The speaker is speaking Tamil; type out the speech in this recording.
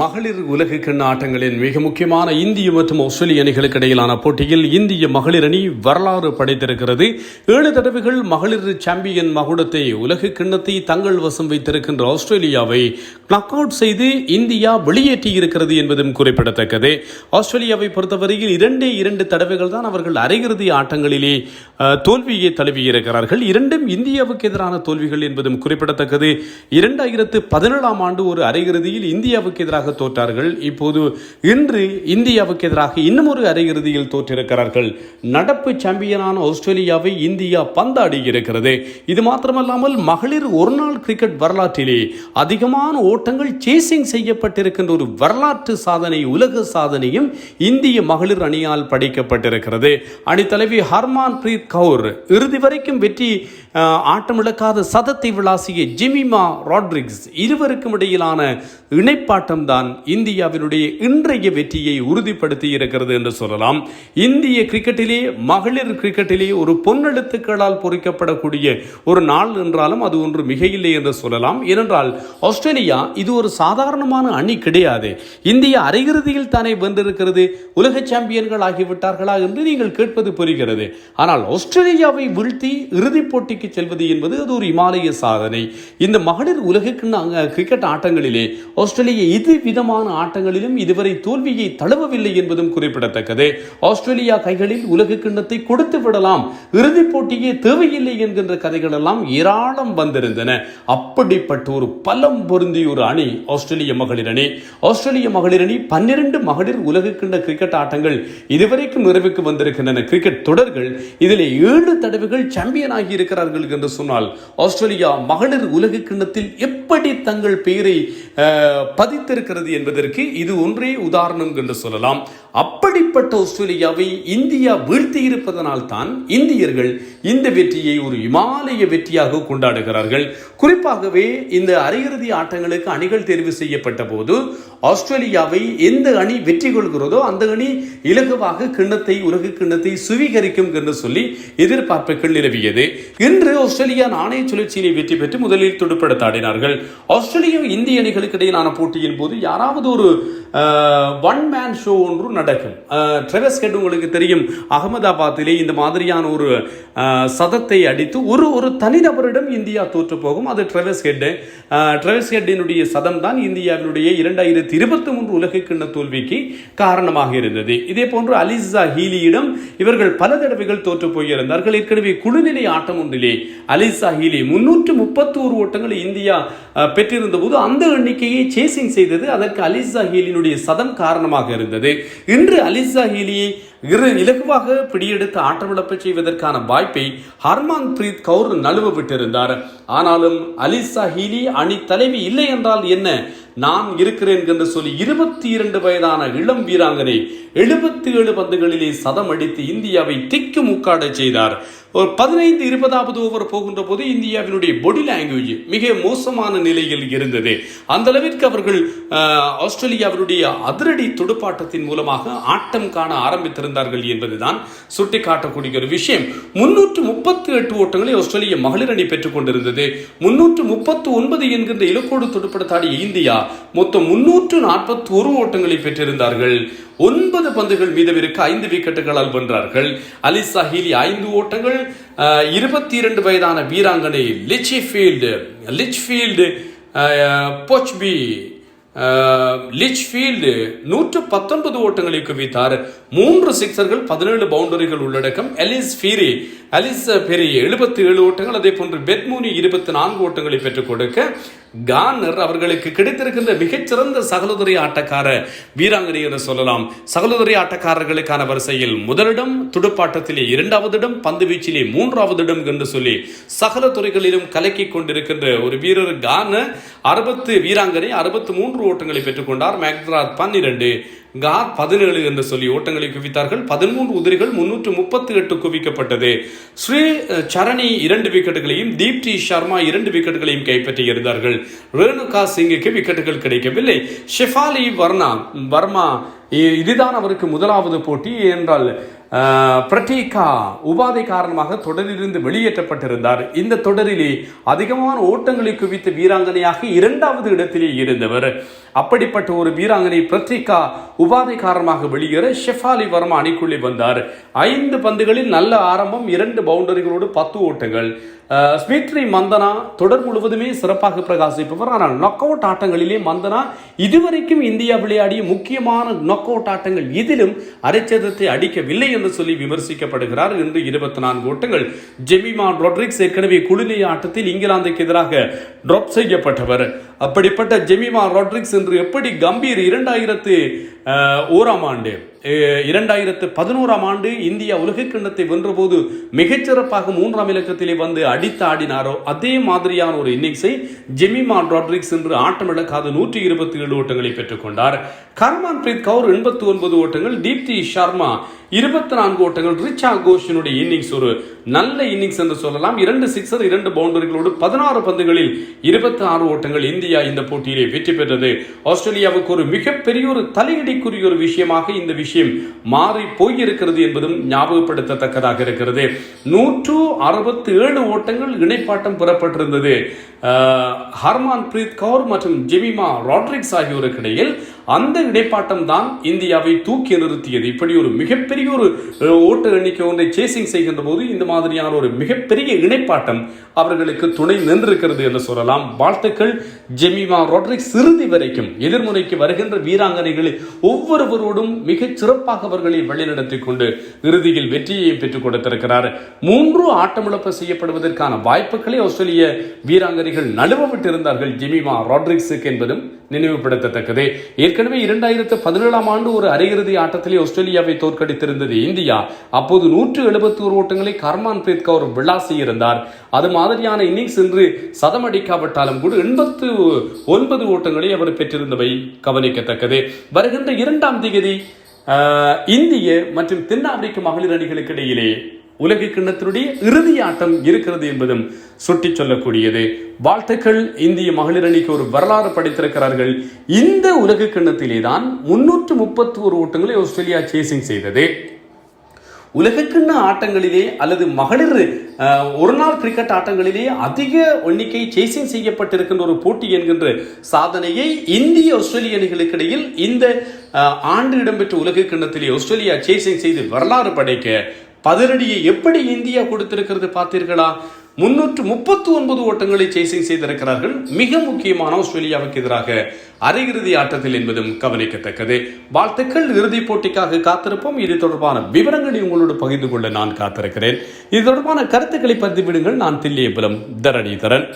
மகளிர் உலகக்கிண்ண ஆட்டங்களின் மிக முக்கியமான இந்திய மற்றும் ஆஸ்திரேலிய அணிகளுக்கு இடையிலான போட்டியில் இந்திய மகளிர் அணி வரலாறு படைத்திருக்கிறது. ஏழு தடவைகள் மகளிர் சாம்பியன் மகுடத்தை உலக கிண்ணத்தை தங்கள் வசம் வைத்திருக்கின்ற ஆஸ்திரேலியாவை நக் அவுட் செய்து இந்தியா வெளியேற்றியிருக்கிறது என்பதும் குறிப்பிடத்தக்கது. ஆஸ்திரேலியாவை பொறுத்தவரையில் இரண்டே இரண்டு தடவைகள் தான் அவர்கள் அரையிறுதி ஆட்டங்களிலே தோல்வியை தழுவியிருக்கிறார்கள். இரண்டும் இந்தியாவுக்கு எதிரான தோல்விகள் என்பதும் குறிப்பிடத்தக்கது. இரண்டாயிரத்து பதினேழாம் ஆண்டு ஒரு அரையிறுதியில் இந்தியாவுக்கு எதிராக தோற்றார்கள். இப்போது இன்று இந்தியாவுக்கு எதிராக இன்னும் ஒரு அரையிறுதியில் தோற்றிருக்கிறார்கள். நடப்பு சாம்பியனான ஆஸ்திரேலியாவை இந்தியா பந்தாடி இருக்கிறது. இது மாத்திரமல்லாமல் மகளிர் ஒருநாள் கிரிக்கெட் வரலாற்றிலே அதிகமான ஓட்டங்கள் சேசிங் செய்யப்பட்டிருக்கின்ற ஒரு வரலாற்று சாதனை உலக சாதனையும் இந்திய மகளிர் அணியால் படைக்கப்பட்டிருக்கிறது. அணித்தலைவி ஹர்மான் பிரீத் கவுர் இறுதி வரைக்கும் வெற்றி ஆட்டமிழக்காத சதத்தை விளாசிய ஜிமிமா ராட்ரிக்ஸ் இருவருக்கும் இடையிலான இணைப்பாட்டம் தான் இந்தியாவினுடைய இன்றைய வெற்றியை உறுதிப்படுத்தி இருக்கிறது என்று சொல்லலாம். இந்திய கிரிக்கெட்டிலே மகளிர் கிரிக்கெட்டிலே ஒரு பொன்னெழுத்துக்களால் பொறிக்கப்படக்கூடிய ஒரு நாள் என்றாலும் அது ஒன்று மிக இல்லை என்று சொல்லலாம். ஏனென்றால் ஆஸ்திரேலியா இது ஒரு சாதாரணமான அணி கிடையாது. இந்திய அரையிறுதியில் தானே வென்றிருக்கிறது. உலக சாம்பியன்கள் ஆகிவிட்டார்களா என்று நீங்கள் கேட்பது புரிகிறது. ஆனால் ஆஸ்திரேலியாவை வீழ்த்தி இறுதிப் போட்டிக்கு செல்வது என்பது அது ஒரு இமாலய சாதனை. இந்த மகளிர் உலகக்கிண்ண கிரிக்கெட் ஆட்டங்களிலே ஆஸ்திரேலியா இது விதமான ஆட்டங்களிலும் இதுவரை தோல்வியை தழுவவில்லை என்பதும் குறிப்பிடத்தக்கது. ஆஸ்திரேலியா கைகளில் உலக கிண்ணத்தை கொடுத்து விடலாம் இறுதிப் போட்டியே தேவையில்லை என்கின்ற கதைகள் எல்லாம் ஏராளம் வந்திருந்தன. அப்படிப்பட்ட ஒரு பலம் பொருந்திய ஒரு அணி ஆஸ்திரேலிய மகளிர் அணி. ஆஸ்திரேலிய மகளிர் அணி பன்னிரண்டு மகளிர் உலக கிண்ண கிரிக்கெட் ஆட்டங்கள் இதுவரைக்கும் நிறைவுக்கு வந்திருக்கின்றன. கிரிக்கெட் தொடர்கள் இதில் ஏழு தடவைகள் சாம்பியன் ஆகி இருக்கிறார்கள் என்று சொன்னால் ஆஸ்திரேலியா மகளிர் உலக கிண்ணத்தில் எப்படி தங்கள் பெயரை பதித்திருக்கிறது என்பதற்கு இது ஒன்றே உதாரணம் என்று சொல்லலாம். அப்படிப்பட்ட ஆஸ்திரேலியாவை இந்தியா வீழ்த்தி இருப்பதனால் தான் இந்தியர்கள் இந்த வெற்றியை ஒரு இமாலய வெற்றியாக கொண்டாடுகிறார்கள். குறிப்பாகவே இந்த அரையிறுதி ஆட்டங்களுக்கு அணிகள் தேர்வு செய்யப்பட்ட போது ஆஸ்திரேலியாவை எந்த அணி வெற்றி கொள்கிறதோ அந்த அணி இலகுவாக கிண்ணத்தை உலக கிண்ணத்தை சுவீகரிக்கும் என்று சொல்லி எதிர்பார்ப்புகள் நிலவியது. இன்று ஆஸ்திரேலியா நாணய சுழற்சியினை வெற்றி பெற்று முதலில் துடுப்படுத்தாடினார்கள் ஆஸ்திரேலியா இந்திய அணிகளுக்கு இடையிலான போட்டியின் போது யாராவது ஒரு ஒன் மேன் ஷோ ஒன்று நடக்கும். ட்ரெவஸ் ஹெட் உங்களுக்கு தெரியும். அகமதாபாத்திலே இந்த மாதிரியான ஒரு சதத்தை அடித்து ஒரு ஒரு தனிநபரிடம் இந்தியா தோற்று போகும். அது ட்ரெவஸ் ஹெட் ட்ரெவஸ் ஹெட்டினுடைய சதம் தான் இந்தியாவினுடைய இரண்டாயிரத்தி இருபத்தி மூன்று உலக கிண்ண தோல்விக்கு காரணமாக இருந்தது. இதே போன்று அலிசா ஹீலியிடம் இவர்கள் பல தடவைகள் தோற்று போயிருந்தார்கள். ஏற்கனவே குழுநிலை ஆட்டம் ஒன்றிலே அலிசா ஹீலி முன்னூற்று முப்பத்தோரு ஓட்டங்களை இந்தியா பெற்றிருந்த போது அந்த எண்ணிக்கையை சேசிங் செய்தது. அதற்கு அலிசா ஹீலினுடைய சதம் காரணமாக இருந்தது. இன்று அலிசா ஹீலியை இரு இலகுவாக பிடியெடுத்து ஆட்டமிழப்பச் செய்வதற்கான வாய்ப்பை ஹர்மான் பிரீத் கவுர் நழுவ விட்டிருந்தார். ஆனாலும் அலிசா ஹீலி அணி தலைவி இல்லை என்றால் என்ன? நான் இருக்கிறேன் என்று சொல்லி இருபத்தி இரண்டு வயதான இளம் வீராங்கனை எழுபத்தி ஏழு பந்துகளிலே சதம் அடித்து இந்தியாவை திக்கு முக்காட செய்தார். ஒரு பதினைந்து இருபதாவது ஓவர் போகின்ற போது இந்தியாவினுடைய பொடி லாங்குவேஜ் மிக மோசமான நிலையில் இருந்தது. அந்த அளவிற்கு அவர்கள் ஆஸ்திரேலியாவினுடைய அதிரடி துடுப்பாட்டத்தின் மூலமாக ஆட்டம் காண ஆரம்பித்திருந்தார்கள் என்பதுதான் சுட்டிக்காட்டக்கூடிய ஒரு விஷயம். முன்னூற்று முப்பத்தி எட்டு ஓட்டங்களை ஆஸ்திரேலிய மகளிர் அணி பெற்றுக் கொண்டிருந்தது. முன்னூற்று முப்பத்து ஒன்பது என்கின்ற இலக்கோடு துடுப்படுத்தாடிய இந்தியா மொத்தம் முன்னூற்று நாற்பத்தி ஒரு ஓட்டங்களை பெற்றிருந்தார்கள். ஒன்பது பந்துகள் மீதவிருக்க ஐந்து விக்கெட்டுகளால் வென்றார்கள். அலிசா ஹீலி ஐந்து ஓட்டங்கள் இருபத்தி இரண்டு வயதான வீராங்கனை லிச்ஃபீல்டு லிச்ஃபீல்டு போச்பி லிச்ஃபீல்டு நூற்று பத்தொன்பது ஓட்டங்களை குவித்தார். மூன்று சிக்சர்கள் பதினேழு பவுண்டரிகள் உள்ளடக்கம். எலிஸ் ஃபீரி அலிஸ் பெரி எழுபத்தி ஏழு ஓட்டங்கள். அதே போன்று பெத்மூனி இருபத்தி நான்கு ஓட்டங்களை பெற்றுக் கொடுக்க கார்னர் அவர்களுக்கு கிடைத்திருக்கின்ற மிகச்சிறந்த சகலதுறை ஆட்டக்கார வீராங்கனை என்று சொல்லலாம். சகலதுறை ஆட்டக்காரர்களுக்கான வரிசையில் முதலிடம் துடுப்பாட்டத்திலே இரண்டாவது இடம் பந்து வீச்சிலே மூன்றாவது இடம் என்று சொல்லி சகல துறைகளிலும் கலக்கி கொண்டிருக்கின்ற ஒரு வீரர் கார்னர் அறுபத்து வீராங்கனை அறுபத்து மூன்று ஓட்டங்களை பெற்றுக்கொண்டார் மேக்ராத் பன்னிரண்டு கா பதினேழு என்று சொல்லி ஓட்டங்களை குவித்தார்கள். பதிமூன்று உதிரிகள் முன்னூற்று முப்பத்தி எட்டு குவிக்கப்பட்டது. ஸ்ரீ சரணி இரண்டு விக்கெட்டுகளையும் தீப்தி சர்மா இரண்டு விக்கெட்டுகளையும் கைப்பற்றி இருந்தார்கள். ரேணுகா சிங்குக்கு விக்கெட்டுகள் கிடைக்கவில்லை. ஷெஃபாலி வர்ணா வர்மா இதுதான் அவருக்கு முதலாவது போட்டி என்றால் அஹ், பிரட்டீகா உபாதை காரணமாக தொடரிலிருந்து வெளியேற்றப்பட்டிருந்தார். இந்த தொடரிலே அதிகமான ஓட்டங்களை குவித்த வீராங்கனையாக இரண்டாவது இடத்திலே இருந்தவர். அப்படிப்பட்ட ஒரு வீராங்கனை பிரத்ரிகா உபாதை காரணமாக வெளியேற ஷெஃபாலி வர்மா அணிக்குள்ளே வந்தார். ஐந்து பந்துகளில் நல்ல ஆரம்பம் இரண்டு பவுண்டரிகளோடு பத்து ஓட்டங்கள். ஸ்மித்ரி மந்தனா தொடர் முழுவதுமே சிறப்பாக பிரகாசிப்பவர். ஆனால் நொக் அவுட் ஆட்டங்களிலே மந்தனா இதுவரைக்கும் இந்தியா விளையாடிய முக்கியமான நொக் அவுட் ஆட்டங்கள் இதிலும் அரைச்சதத்தை அடிக்கவில்லை என்று சொல்லி விமர்சிக்கப்படுகிறார். இன்று இருபத்தி நான்கு ஓட்டங்கள். ஜெமிமா ரொட்ரிக்ஸ் ஏற்கனவே குழுநிலை ஆட்டத்தில் இங்கிலாந்துக்கு எதிராக ட்ராப் செய்யப்பட்டவர். அப்படிப்பட்ட ஜெமிமா ராட்ரிக்ஸ் என்று எப்படி கம்பீர் இரண்டாயிரத்து ஓராம் ஆண்டு இரண்டாயிரத்து பதினோராம் ஆண்டு இந்தியா உலக கிண்ணத்தை வென்றபோது மிகச்சிறப்பாக மூன்றாம் இலக்கத்திலே வந்து அடித்து ஆடினாரோ அதே மாதிரியான ஒரு இன்னிங்ஸை ஜெமிமா ராட்ரிக்ஸ் என்று ஆட்டமிழக்காத நூற்றி இருபத்தி ஏழு ஓட்டங்களை பெற்றுக்கொண்டார். கர்மான் பிரீத் கவுர் எண்பத்தி ஒன்பது ஓட்டங்கள் தீப்தி சர்மா இருபத்தி நான்கு ஓட்டங்கள் ரிச்சா கோஷினுடைய இன்னிங்ஸ் ஒரு நல்ல இன்னிங்ஸ் என்று சொல்லலாம். இரண்டு சிக்ஸர் இரண்டு பவுண்டரிகளோடு பதினாறு பந்துகளில் இருபத்தி ஆறு ஓட்டங்கள் இந்திய இந்த போட்டியிலே வெற்றி பெற்றது. ஆஸ்திரேலியாவுக்கு ஒரு மிகப்பெரிய ஒரு தலையடிக்குரிய ஒரு விஷயமாக இந்த விஷயம் மாறி போயிருக்கிறது என்பதும் ஞாபகப்படுத்தத்தக்கதாக இருக்கிறது. நூற்று அறுபத்தி ஏழு ஓட்டங்கள் இணைப்பாட்டம் பெறப்பட்டிருந்தது. ஹர்மான் பிரீத் கவுர் மற்றும் ஜெமிமா ராட்ரிக்ஸ் ஆகியோருக்கு இடையில் அந்த இடைப்பாட்டம் தான் இந்தியாவை தூக்கி நிறுத்தியது. இப்படி ஒரு மிகப்பெரிய ஒரு ஓட்டு எண்ணிக்கை ஒன்றை சேசிங் செய்கின்ற போது இந்த மாதிரியான ஒரு மிகப்பெரிய இணைப்பாட்டம் அவர்களுக்கு துணை நின்றிருக்கிறது என்று சொல்லலாம். வாழ்த்துக்கள். ஜெமிமா ரோட்ரிக்ஸ் இறுதி வரைக்கும் எதிர்முனைக்கு வருகின்ற வீராங்கனைகளை ஒவ்வொருவரோடும் மிகச் சிறப்பாக அவர்களை வழிநடத்தி கொண்டு இறுதியில் வெற்றியை பெற்றுக் கொடுத்திருக்கிறார். மூன்று ஆட்டமிழப்பு செய்யப்படுவதற்கான வாய்ப்புகளை ஆஸ்திரேலிய வீராங்கனைகள் நழுவ விட்டிருந்தார்கள். ஜெமிமா ராட்ரிக்ஸுக்கு என்பதும் நினைவுபடுத்தத்தக்கது. ஏற்கனவே இரண்டாயிரத்து பதினேழாம் ஆண்டு ஒரு அரையிறுதி ஆட்டத்திலே ஆஸ்திரேலியாவை தோற்கடித்திருந்தது இந்தியா. அப்போது நூற்று எழுபத்தி ஒரு ஓட்டங்களை கர்மான் பிரீத் கவுர் விளாசி இருந்தார். அது மாதிரியான இன்னிங்ஸ் இன்று சதம் அடிக்காவிட்டாலும் கூட எண்பத்து ஒன்பது ஓட்டங்களை அவர் பெற்றிருந்தவை கவனிக்கத்தக்கது. வருகின்ற இரண்டாம் திகதி ஆஹ், இந்திய மற்றும் தென்னாப்பிரிக்க மகளிர் அணிகளுக்கு இடையிலே உலக கிண்ணத்தினுடைய இறுதி ஆட்டம் இருக்கிறது என்பதும் சுட்டிச் சொல்லக்கூடியது. வாழ்த்துக்கள். இந்திய மகளிர் அணிக்கு ஒரு வரலாறு படைத்திருக்கிறார்கள். இந்த உலக கிண்ணத்திலே தான் முன்னூற்று முப்பத்தி ஒரு ஓட்டங்களை ஆஸ்திரேலியா சேசிங் செய்தது. உலகக்கிண்ண ஆட்டங்களிலே அல்லது மகளிர் ஒரு நாள் கிரிக்கெட் ஆட்டங்களிலே அதிக எண்ணிக்கை சேசிங் செய்யப்பட்டிருக்கின்ற ஒரு போட்டி என்கின்ற சாதனையை இந்திய ஆஸ்திரேலிய அணிகளுக்கு இடையில் இந்த ஆண்டு இடம்பெற்ற உலக கிண்ணத்திலே ஆஸ்திரேலியா சேசிங் செய்து வரலாறு படைக்க பதிலடியை எப்படி இந்தியா கொடுத்திருக்கிறது பார்த்தீர்களா? முன்னூற்று முப்பத்தி ஒன்பது ஓட்டங்களை சேசிங் செய்திருக்கிறார்கள். மிக முக்கியமான ஆஸ்திரேலியாவுக்கு எதிராக அரையிறுதி ஆட்டத்தில் என்பதும் கவனிக்கத்தக்கது. வாழ்த்துக்கள். இறுதிப் போட்டிக்காக காத்திருப்போம். இது தொடர்பான விவரங்களை உங்களோடு பகிர்ந்து கொள்ள நான் காத்திருக்கிறேன். இது தொடர்பான கருத்துக்களை பதிவிடுங்கள். நான் தில்லியபுரம் தரணிதரன்.